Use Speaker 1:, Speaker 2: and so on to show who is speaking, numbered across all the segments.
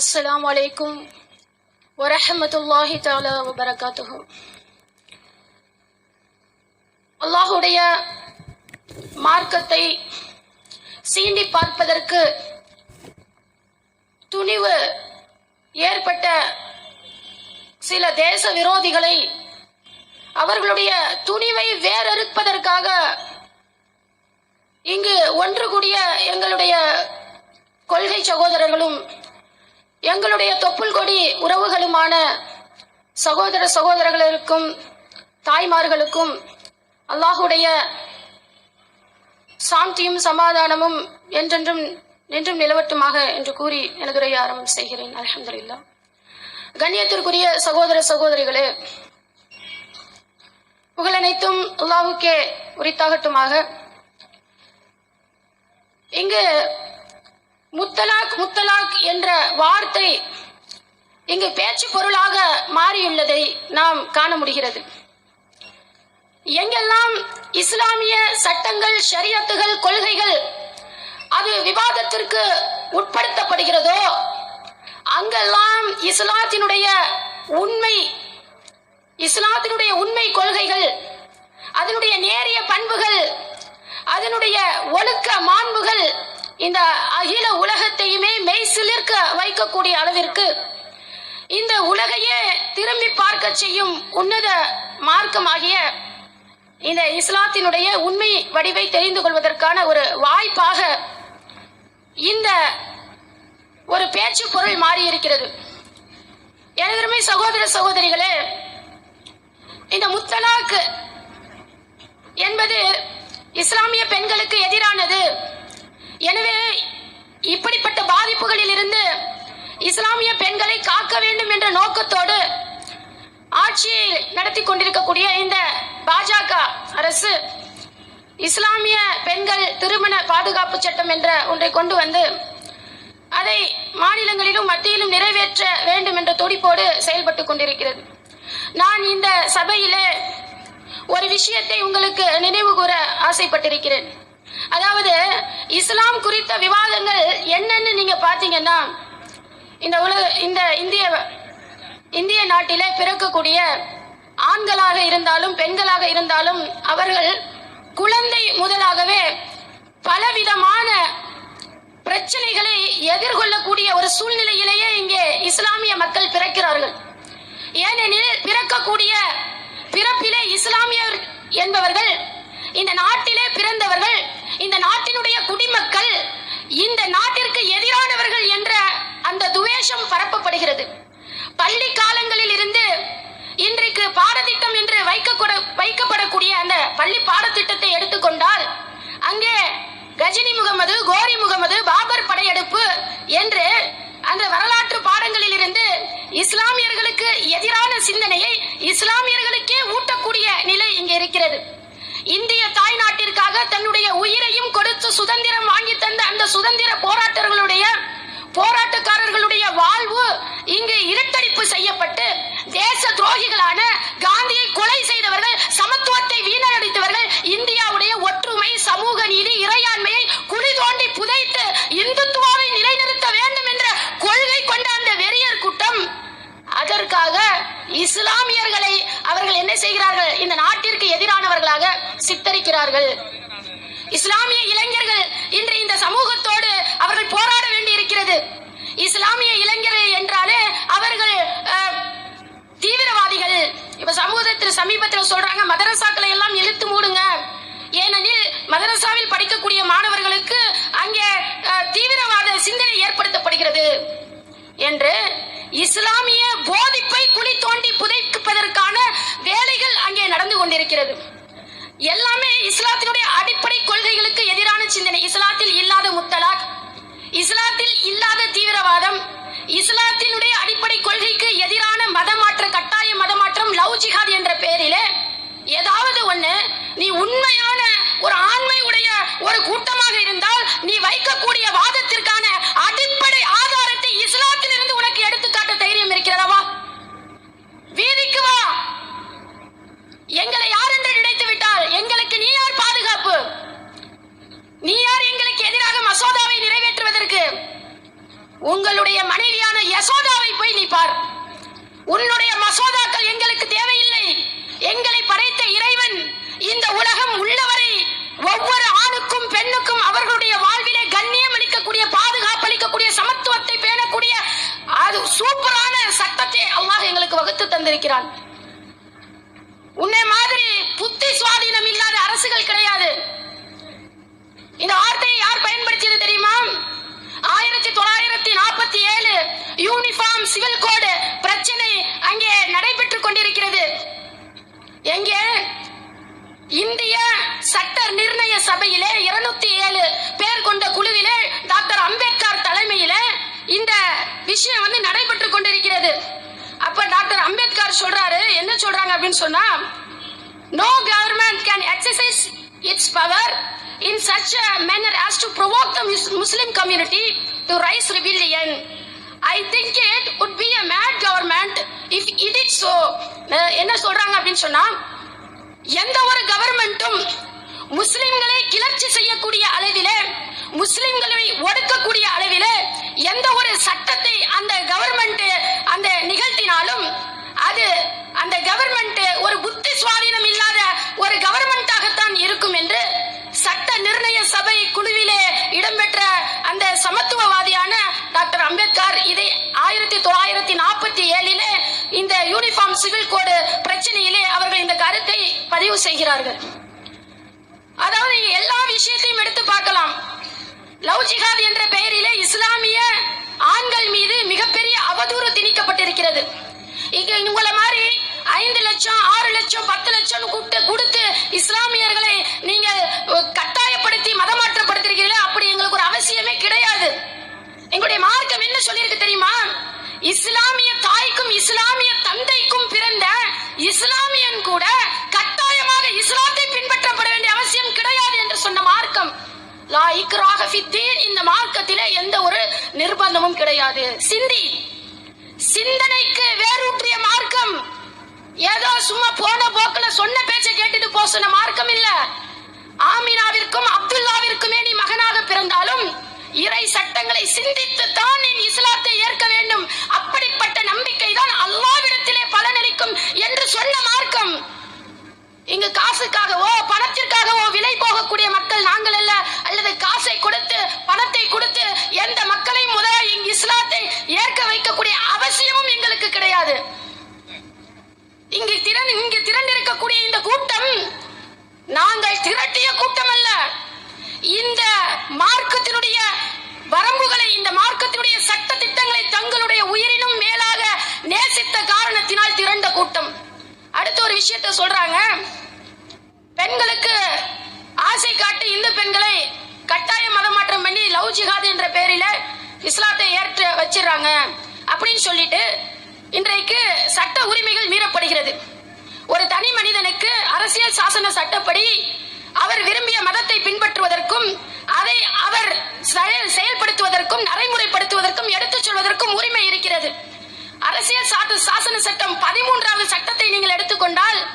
Speaker 1: அஸ்லாம் வலைக்கும் வரஹமத்துல்லாஹி தாலா வபரகாத்துஹு அல்லாஹுடைய மார்க்கத்தை சீண்டி பார்ப்பதற்கு துணிவு ஏற்பட்ட சில தேச விரோதிகளை அவர்களுடைய துணிவை வேறறுப்பதற்காக இங்கு ஒன்று கூடிய எங்களுடைய கொள்கை சகோதரர்களும் எங்களுடைய தொப்புள் கொடி உறவுகளுமான சகோதர சகோதரர்களுக்கும் தாய்மார்களுக்கும் அல்லாஹுடைய சாந்தியும் சமாதானமும் என்றென்றும் நின்றும் நிலவட்டுமாக என்று கூறி எனதுரைய ஆரம்பம் செய்கிறேன். அலமதுல்லா கண்ணியத்திற்குரிய சகோதர சகோதரிகளே புகழனைத்தும் அல்லாவுக்கே உரித்தாகட்டுமாக. இங்கு முத்தலாக் முத்தலாக் என்ற வார்த்தை இங்கு பேச்சு பொருளாக மாறியுள்ளதை நாம் காண முடிகிறது. எங்கெல்லாம் இஸ்லாமிய சட்டங்கள் ஷரியத்துகள் கொள்கைகள் அது விவாதத்திற்கு உட்படுத்தப்படுகிறதோ அங்கெல்லாம் இஸ்லாத்தினுடைய உண்மை இஸ்லாத்தினுடைய உண்மை கொள்கைகள் அதனுடைய நேரிய பண்புகள் அதனுடைய ஒழுக்க மாண்புகள் இந்த அகில உலகத்தையுமே மெய் சிலிர்க்க வைக்கக்கூடிய அளவிற்கு இந்த உலகையே திரும்பி பார்க்க செய்யும் உன்னத மார்க்கமாகிய இந்த இஸ்லாத்தினுடைய உண்மை வடிவை தெரிந்து கொள்வதற்கான ஒரு வாய்ப்பாக இந்த ஒரு பேச்சு பொருள் மாறி இருக்கிறது எனதருமை சகோதர சகோதரிகளே இந்த முத்தலாக் என்பது இஸ்லாமிய பெண்களுக்கு எதிரானது. எனவே இப்படிப்பட்ட பாதிப்புகளில் இருந்து இஸ்லாமிய பெண்களை காக்க வேண்டும் என்ற நோக்கத்தோடு ஆட்சியை நடத்தி கொண்டிருக்கக்கூடிய இந்த பாஜக அரசு இஸ்லாமிய பெண்கள் திருமண பாதுகாப்பு சட்டம் என்ற ஒன்றை கொண்டு வந்து அதை மாநிலங்களிலும் மத்தியிலும் நிறைவேற்ற வேண்டும் என்ற துடிப்போடு செயல்பட்டு கொண்டிருக்கிறது. நான் இந்த சபையிலே ஒரு விஷயத்தை உங்களுக்கு நினைவு கூற ஆசைப்பட்டிருக்கிறேன். அதாவது இஸ்லாம் குறித்த விவாதங்கள் என்னன்னு நீங்க பாத்தீங்கன்னா இந்த உலக இந்த இந்திய இந்திய நாட்டிலே பிறக்கக்கூடிய ஆண்களாக இருந்தாலும் பெண்களாக இருந்தாலும் அவர்கள் குழந்தை முதலாகவே பலவிதமான பிரச்சனைகளை எதிர்கொள்ளக்கூடிய ஒரு சூழ்நிலையிலேயே இங்கே இஸ்லாமிய மக்கள் பிறக்கிறார்கள். ஏனெனில் பிறக்கக்கூடிய பிறப்பிலே இஸ்லாமியர் என்பவர்கள் இந்த நாட்டிலே பிறந்தவர்கள் இந்த நாட்டினுடைய குடிமக்கள் இந்த நாட்டிற்கு எதிரானவர்கள் என்ற அந்த துவேஷம் பரப்பப்படுகிறது. பள்ளி காலங்களில் இருந்து இன்றைக்கு பாடத்திட்டம் என்று வைக்கக்கூட வைக்கப்படக்கூடிய அந்த பள்ளி பாடத்திட்டத்தை எடுத்துக்கொண்டால் அங்கே கஜினி முகமது கோரி முகமது பாபர் படையெடுப்பு என்று அந்த வரலாற்று பாடங்களில் இருந்து இஸ்லாமியர்களுக்கு எதிரான சிந்தனையை இஸ்லாமியர்களுக்கே ஊட்டக்கூடிய நிலை இங்கே இருக்கிறது. இந்திய தாய் நாட்டிற்காக தன்னுடைய உயிரையும் கொடுத்து சுதந்திரம் வாங்கி தந்த அந்த சுதந்திர போராட்டர்களுடைய போராட்டக்காரர்களுடைய வாழ்வு இங்கு இருட்டடிப்பு செய்யப்பட்டு தேச துரோகிகளான காந்தியை கொலை செய்தவர்கள் சம வீணடித்தவர்கள் இந்தியாவுடைய ஒற்றுமை சமூக நீதி இறையாண்மையை குழி தோண்டி புதைத்து இந்துத்துவாவை நிலைநிறுத்த வேண்டும் என்ற கொள்கை கொண்ட அந்த வெறியர் கூட்டம் அதற்காக இஸ்லாமியர்களை அவர்கள் என்ன செய்கிறார்கள்? இந்த நாட்டிற்கு எதிரானவர்களாக சித்தரிக்கிறார்கள். இஸ்லாமிய இளைஞர்கள் இன்று இந்த சமூகத்தோடு அவர்கள் போராட வேண்டி இருக்கிறது இஸ்லாமிய இளைஞர்கள் என்றாலே அவர்கள் தீவிரவாதிகள். இப்ப சமூகத்தில் சமீபத்தில் சொல்றாங்க மதரசாக்களை எல்லாம் இழுத்து மூடுங்க. ஏனெனில் மதரசாவில் படிக்கக்கூடிய மாணவர்களுக்கு அங்கே தீவிரவாத சிந்தனை ஏற்படுத்தப்படுகிறது என்று இஸ்லாமிய போதிப்பை குழி தோண்டி புதைப்பதற்கான வேலைகள் அங்கே நடந்து கொண்டிருக்கிறது. எல்லாமே இஸ்லாத்தினுடைய அடிப்படை கொள்கைகளுக்கு எதிரான சிந்தனை. இஸ்லாத்தில் இல்லாத முத்தலாக் இஸ்லாத்தில் இல்லாத தீவிரவாதம் இஸ்லாத்தினுடைய அடிப்படை கொள்கைக்கு எதிரான மதமாற்ற கட்டாய மதமாற்றம் லவ் ஜிஹாத் என்ற பெயரிலே ஏதாவது ஒண்ணு நீ உண்மையான ஒரு ஆண்மை உடைய ஒரு கூட்டமாக இருந்தால் நீ வைக்கக்கூடிய வாதத்திற்கான அடிப்படை ஆதாரத்தை இஸ்லாத்தில் இருக்கிறனவா வீதிக்கு வா. எங்களை யார் என்று நினைத்து விட்டால் எங்களுக்கு நீ யார் பாதுகாப்பு? நீ யார் எங்களுக்கு எதிராக மசோதாவை நிறைவேற்றுவதற்கு? உங்களுடைய மனைவியான யசோதாவை போய் நீ பார். உன்னுடைய மசோதாக்கள் எங்களுக்கு தேவையில்லை. எங்களை படைத்த இறைவன் இந்த உலகம் உள்ளவரை ஒவ்வொரு ஆணுக்கும் பெண்ணுக்கும் அவர்களுடைய வாழ்விலே கண்ணியம் அளிக்கக்கூடிய பாதுகாப்பு அளிக்கக்கூடிய சமத்துவத்தை பேணக்கூடிய அது சூப்பரான சட்டத்தை அல்லாஹ் எங்களுக்கு வகுத்து தந்திருக்கிறான். உன்னை மாதிரி புத்தி சுவாதீனம் இல்லாத அரசுகள் கிடையாது. இந்த வார்த்தையை யார் பயன்படுத்தியது தெரியுமா? ஆயிரத்தி தொள்ளாயிரத்தி நாற்பத்தி ஏழு யூனிஃபார்ம் சிவில் கோடு பிரச்சனை அங்கே நடைபெற்றுக் கொண்டிருக்கிறது. எங்கே? இந்திய சட்ட நிர்ணய சபையிலே இருநூத்தி ஏழு பேர் கொண்ட குழுவிலே டாக்டர் அம்பேத்கர் தலைமையிலே இந்த விஷயம் கிடையாது. அப்ப டாக்டர் அம்பேத்கர் சொல்றாரு. என்ன சொல்றாங்க அப்படின்னு சொன்னா no government can exercise its power in such a manner as to provoke the Mus- Muslim community to rise rebellion. I think it would be a mad government it it did என்ன சொல்றாங்க அப்படின்னு சொன்னா எந்த ஒரு கவர்மெண்ட்டும் முஸ்லிம்களை கிளர்ச்சி செய்யக்கூடிய அளவிலே முஸ்லிம்களை ஒடுக்கக்கூடிய அளவிலே எந்த ஒரு சட்டத்தை அந்த கவர்மெண்ட் நிகழ்த்தினாலும் அது அந்த கவர்மெண்ட் ஒரு புத்தி சுவாதீனம் இல்லாத ஒரு கவர்மெண்டாகத்தான் இருக்கும் என்று சட்ட நிர்ணய சபை குழுவிலே இடம்பெற்ற அந்த சமத்துவவாதியான டாக்டர் அம்பேத்கர் இதை ஆயிரத்தி தொள்ளாயிரத்தி நாற்பத்தி ஏழிலே இந்த யூனிஃபார்ம் சிவில் கோடு பிரச்சனையிலே அவர்கள் இந்த கருத்தை பதிவு செய்கிறார்கள். அதாவது எல்லா விஷயத்தையும் எடுத்து பார்க்கலாம். லவ் ஜிஹாத் என்ற பெயரிலே இஸ்லாமிய ஆண்கள் மீது மிகப்பெரிய அவதூறு திணிக்கப்பட்டிருக்கிறது. இங்க உங்களை மாதிரி ஐந்து லட்சம் ஆறு லட்சம் பத்து லட்சம் கூப்பிட்டு கொடுத்து இஸ்லாமியர்களை நீங்கள் கட்டாயப்படுத்தி மதமாற்றப்படுத்திருக்கீங்களே அப்படி எங்களுக்கு ஒரு அவசியமே கிடையாது. எங்களுடைய மார்க்கம் என்ன சொல்லியிருக்கு தெரியுமா? இஸ்லாமிய தாய்க்கும் இஸ்லாமிய தந்தைக்கும் பிறந்த இஸ்லாமியன் கூட கட்டாயமாக இஸ்லாத்தை பின்பற்றப்பட வேண்டிய அவசியம் கிடையாது என்று சொன்ன மார்க்கம். லா இக்ராஹ ஃபித்தீன் இந்த மார்க்கத்திலே எந்த ஒரு நிர்பந்தமும் கிடையாது. சிந்தி சிந்தனைக்கு வேரூற்றிய மார்க்கம். ஏதோ சும்மா போன போக்குல சொன்ன பேச்சை கேட்டுட்டு போ சொன்ன மார்க்கம் இல்ல. ஆமினாவிற்கும் அப்துல்லாவிற்குமே நீ மகனாக பிறந்தாலும் இறை சட்டங்களை சிந்தித்து தான் நீ இஸ்லாத்தை ஏற்க வேண்டும். அப்படிப்பட்ட நம்பிக்கை தான் அல்லாவிடத்திலே பலனளிக்கும் என்று சொன்ன மார்க்கம். இங்கு காசுக்காகவோ பணத்திற்காகவோ விலை போகக்கூடிய மக்கள் நாங்கள் அல்ல. காசை கொடுத்து பணத்தை கொடுத்து எந்த மக்களையும் முதலாளி இங்கு இஸ்லாத்தை ஏற்க வைக்கக்கூடிய அவசியமும் எங்களுக்கு கிடையாது. இங்கு திறன் இங்கு திரண்டிருக்கக்கூடிய இந்த கூட்டம் நாங்கள் திரட்டிய கூட்டம் அல்ல இந்த மார்க்கத்தினுடைய வரம்புகளை இந்த மார்க்கத்தினுடைய சட்ட திட்டங்களை தங்களுடைய உயிரினும் மேலாக நேசித்த காரணத்தினால் திரண்ட கூட்டம். அடுத்த ஒரு விஷயத்தை சொல்றாங்க. பெண்களுக்கு ஆசை காட்டி இந்து பெண்களை கட்டாய மதமாற்றம் பண்ணி லவ் ஜிஹாத் என்ற பெயரில் இஸ்லாத்தை ஏற்று வச்சிடுறாங்க. அப்படின்னு சொல்லிட்டு இன்றைக்கு சட்ட உரிமைகள் மீறப்படுகிறது. ஒரு தனி மனிதனுக்கு அரசியல் சாசன சட்டப்படி அவர் விரும்பிய மதத்தை பின்பற்றுவதற்கும் அதை அவர் செயல்- செயல்படுத்துவதற்கும் நடைமுறைப்படுத்துவதற்கும் எடுத்துச் சொல்வதற்கும் உரிமை இருக்கிறது. அரசியல் சாட்டு சாசன சட்டம் பதிமூன்றாவது சட்டத்தை நீங்கள் எடுத்துக்கொண்டால்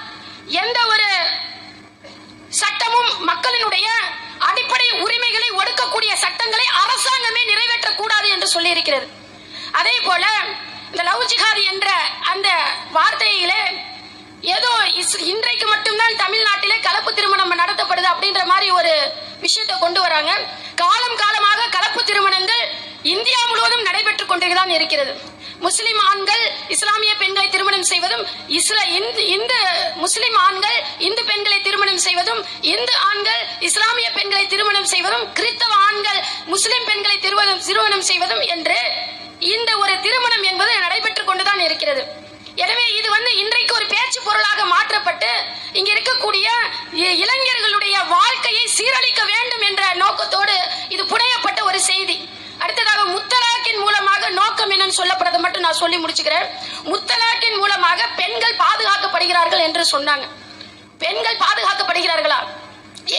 Speaker 1: எந்த ஒரு சட்டமும் மக்களினுடைய அடிப்படை உரிமைகளை ஒடுக்கக்கூடிய சட்டங்களை அரசாங்கமே நிறைவேற்றக்கூடாது என்று சொல்லியிருக்கிறது. அதே போல இந்த லவ் ஜிஹாத் என்ற அந்த வார்த்தையிலே ஏதோ இஸ்- இன்றைக்கு மட்டும்தான் தமிழ்நாட்டிலே கலப்பு திருமணம் நடத்தப்படுது அப்படின்ற மாதிரி ஒரு விஷயத்தை கொண்டு வராங்க. காலம் காலமாக கலப்பு திருமணங்கள் இந்தியா முழுவதும் நடைபெற்றுக் கொண்டுதான் இருக்கிறது. முஸ்லிம் ஆண்கள் இஸ்லாமிய பெண்களை திருமணம் செய்வதும் இஸ்ல இந்து இந்து முஸ்லிம் ஆண்கள் இந்து பெண்களை திருமணம் செய்வதும் இந்து ஆண்கள் இஸ்லாமிய பெண்களை திருமணம் செய்வதும் கிறிஸ்தவ ஆண்கள் முஸ்லிம் பெண்களை திருமணம் திருமணம் செய்வதும் என்று இந்த ஒரு திருமணம் என்பது நடைபெற்றுக் கொண்டுதான் இருக்கிறது. எனவே இது வந்து இன்றைக்கு ஒரு பேச்சு பொருளாக மாற்றப்பட்டு இங்க இருக்கக்கூடிய இளைஞர்களுடைய வாழ்க்கையை சீரழி வேண்டும் என்ற நோக்கத்தோடு இது புனையப்பட்ட ஒரு செய்தி அடுத்ததாக முத்தலாக்கின் மூலமாக நோக்கம் என்னன்னு சொல்லப்படுறதை மட்டும் நான் சொல்லி முடிச்சுக்கிறேன். முத்தலாக்கின் மூலமாக பெண்கள் பாதுகாக்கப்படுகிறார்கள் என்று சொன்னாங்க. பெண்கள் பாதுகாக்கப்படுகிறார்களா?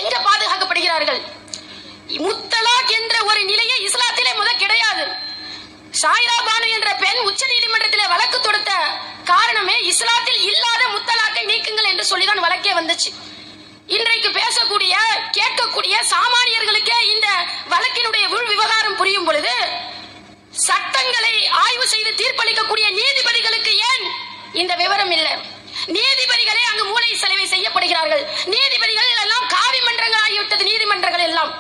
Speaker 1: எங்க பாதுகாக்கப்படுகிறார்கள்? முத்தலாக் என்ற ஒரு நிலையை இஸ்லாத்திலே முத கிடையாது. சாயிரா பானு என்ற பெண் உச்ச நீதிமன்றத்தில் வழக்கு தொடுத்த காரணமே இஸ்லாத்தில் இல்லாத முத்தலாக்கை நீக்குங்கள் என்று சொல்லிதான் வழக்கே வந்துச்சு. இன்றைக்கு பேசக்கூடிய கேட்கக்கூடிய சாமானியர்களுக்கே இந்த வழக்கினுடைய உள் விவகாரம் புரியும் பொழுது சட்டங்களை ஆய்வு செய்து தீர்ப்பளிக்கக்கூடிய நீதிபதிகளுக்கு ஏன் இந்த விவரம் இல்லை? நீதிபதிகளே அங்கு மூளை செலவை செய்யப்படுகிறார்கள். நீதிபதிகள் எல்லாம் காவி மன்றங்கள் ஆகிவிட்டது நீதிமன்றங்கள் எல்லாம்.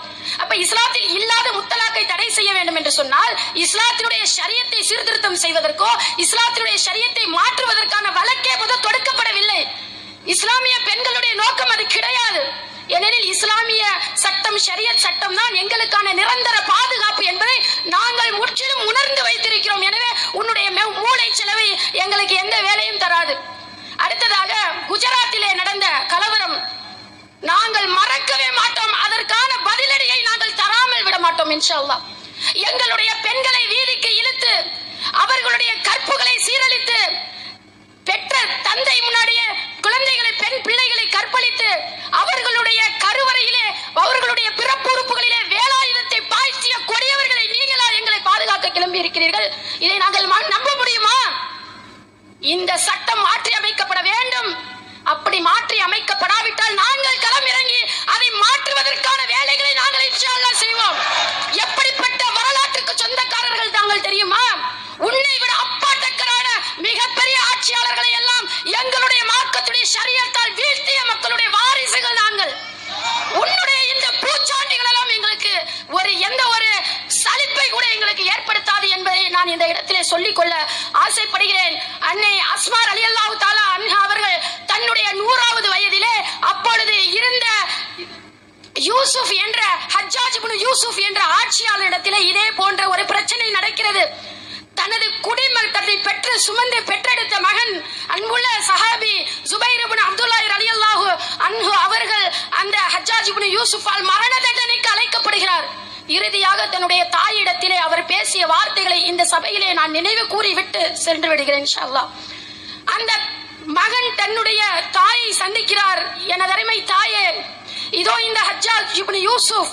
Speaker 1: அப்ப இஸ்லாத்தில் இல்லாத முத்தலாக்கை தடை செய்ய வேண்டும் என்று சொன்னால் இஸ்லாத்தினுடைய ஷரியத்தை சீர்திருத்தம் செய்வதற்கோ இஸ்லாத்தினுடைய சரியத்தை மாற்றுவதற்கான வழக்கே முதல் தொடுக்கப்படவில்லை. இஸ்லாமிய பெண்களுடைய நோக்கம் அது கிடையாது. ஏனெனில் இஸ்லாமிய சட்டம் ஷரியத் சட்டம் தான் எங்களுக்கான நிரந்தர பாதுகாப்பு என்பதை நாங்கள் முற்றிலும் உணர்ந்து வைத்திருக்கிறோம். எனவே உன்னுடைய மூளை செலவை எங்களுக்கு எந்த வேலையும் தராது. அடுத்ததாக குஜராத்திலே நடந்த கலவரம். நாங்கள் மறக்கவே மாட்டோம். அதற்கான பதிலடியை நாங்கள் தராமல் விட மாட்டோம் இன்ஷால்லா எங்களுடைய பெண்களை வீதிக்கு இழுத்து அவர்களுடைய கற்புகளை சீரழித்து பெற்ற தந்தை முன்னாடியே குழந்தைகளை பெண் பிள்ளைகளை கற்பழித்து அவர்களுடைய கருவறையிலே அவர்களுடைய பிறப்பு உறுப்புகளிலே வேலாயுதத்தை பாய்ச்சிய கொடியவர்களை நீங்களா எங்களை பாதுகாக்க கிளம்பி இருக்கிறீர்கள்? இதை நாங்கள் நம்ப முடியுமா? இந்த சட்டம் மாற்றி அமைக்கப்பட வேண்டும். அப்படி மாற்றி அமைக்கப்படாவிட்டால் நாங்கள் களமிறங்கி அதை மாற்றுவதற்கான வேலைகளை நாங்கள் இன்ஷா செய்வோம். எப்படிப்பட்ட வரலாற்றுக்கு சொந்தக்காரர்கள் தாங்கள் தெரியுமா? உன்னை விட அப்பாட்டக்கரான ஆட்சியாளர்களை எல்லாம் எங்களுடைய மார்க்கத்துடைய சரியத்தால் வீழ்த்திய மக்களுடைய வாரிசுகள் நாங்கள். உன்னுடைய இந்த பூச்சாண்டிகள் எல்லாம் எங்களுக்கு ஒரு எந்த ஒரு சலிப்பை கூட எங்களுக்கு ஏற்படுத்தாது என்பதை நான் இந்த இடத்திலே சொல்லிக்கொள்ள ஆசைப்படுகிறேன். அன்னை அஸ்மார் அலி அல்லாஹு தாலா அன்ஹா அவர்கள் தன்னுடைய நூறாவது வயதிலே அப்பொழுது இருந்த யூசுப் என்ற ஹஜ்ஜாஜ் யூசுப் என்ற ஆட்சியாளரிடத்திலே இதே போன்ற ஒரு பிரச்சனை நடக்கிறது. தனது குடிமகன் தன்னை பெற்று சுமந்து பெற்றெடுத்த மகன் அன்புள்ள சஹாபி ஜுபைர் இப்னு அலி அல்லாஹு அன்ஹு அவர்கள் அந்த ஹஜ்ஜாஜ் இப்னு யூசுஃபால் மரண தண்டனைக்கு அழைக்கப்படுகிறார். இறுதியாக தன்னுடைய தாயிடத்திலே அவர் பேசிய வார்த்தைகளை இந்த சபையிலே நான் நினைவு கூறிவிட்டு சென்று விடுகிறேன் இன்ஷா அந்த மகன் தன்னுடைய தாயை சந்திக்கிறார். எனது அருமை தாயே இதோ இந்த ஹஜ்ஜாஜ் இப்னு யூசுப்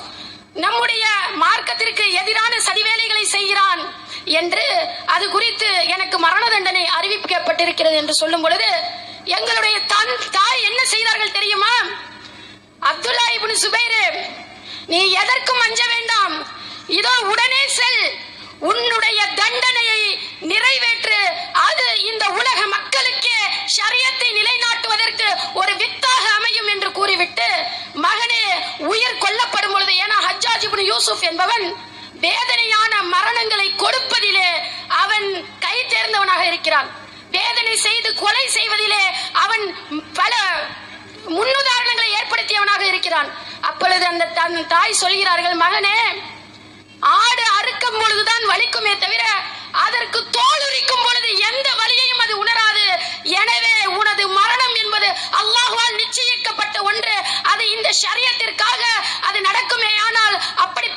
Speaker 1: நம்முடைய மார்க்கத்திற்கு எதிரான சதிவேலைகளை செய்கிறான். என்று அது குறித்து எனக்கு மரண தண்டனை அறிவிக்கப்பட்டிருக்கிறது என்று சொல்லும் பொழுது எங்களுடைய தன் தாய் என்ன செய்தார்கள் தெரியுமா? அப்துல்லா இப்னு சுபைரு நீ எதற்கும் அஞ்ச வேண்டாம்? இதோ உடனே செல். உன்னுடைய தண்டனையை நிறைவேற்று. அது இந்த உலக மக்களுக்கே சரியத்தை நிலைநாட்டுவதற்கு ஒரு வித்தாக அமையும் என்று கூறிவிட்டு மகனே உயிர் கொல்லப்படும் பொழுது ஏன்னா ஹஜ்ஜாஜ் யூசுப் என்பவன் வேதனையான மரணங்களை கொடுப்பதிலே அவன் கை தேர்ந்தவனாக இருக்கிறான். வேதனை செய்து கொலை செய்வதிலே அவன் பல முன்னுதாரணங்களை ஏற்படுத்தியவனாக இருக்கிறான். அப்பொழுது அந்த தன் தாய் சொல்கிறார்கள் மகனே ஆடு அறுக்கும் பொழுதுதான் வலிக்குமே தவிர அதற்கு தோல் உரிக்கும் பொழுது எந்த வலியையும் அது உணராது. எனவே உனது மரணம் என்பது அல்லாஹால் நிச்சயிக்கப்பட்ட ஒன்று. அது இந்த சரியத்திற்காக அது நடக்குமே ஆனால் அப்படி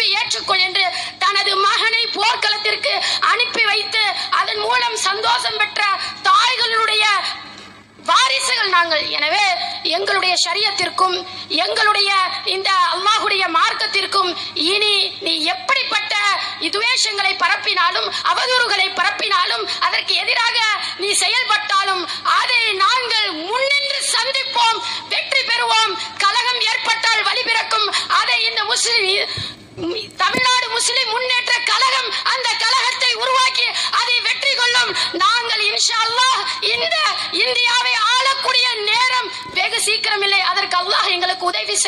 Speaker 1: மரணத்தை ஏற்றுக்கொள் என்று தனது மகனை போர்க்களத்திற்கு அனுப்பி வைத்து அதன் மூலம் சந்தோஷம் பெற்ற தாய்களுடைய வாரிசுகள் நாங்கள். எனவே எங்களுடைய சரியத்திற்கும் எங்களுடைய இந்த அல்லாஹுடைய மார்க்கத்திற்கும் இனி நீ எப்படிப்பட்ட துவேஷங்களை பரப்பினாலும் அவதூறுகளை பரப்பினாலும் அதற்கு எதிராக நீ செயல்பட்டாலும் அதை நாங்கள் முன்னின்று சந்தி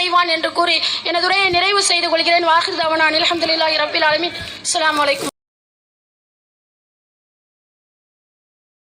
Speaker 1: செய்வான் என்று கூறி எனதுரையை நிறைவு செய்து கொள்கிறேன். வாஹிர் தவனான் அலமதுல்லாஹி ரபில் அலமின் அஸ்ஸலாமு வலைக்கம்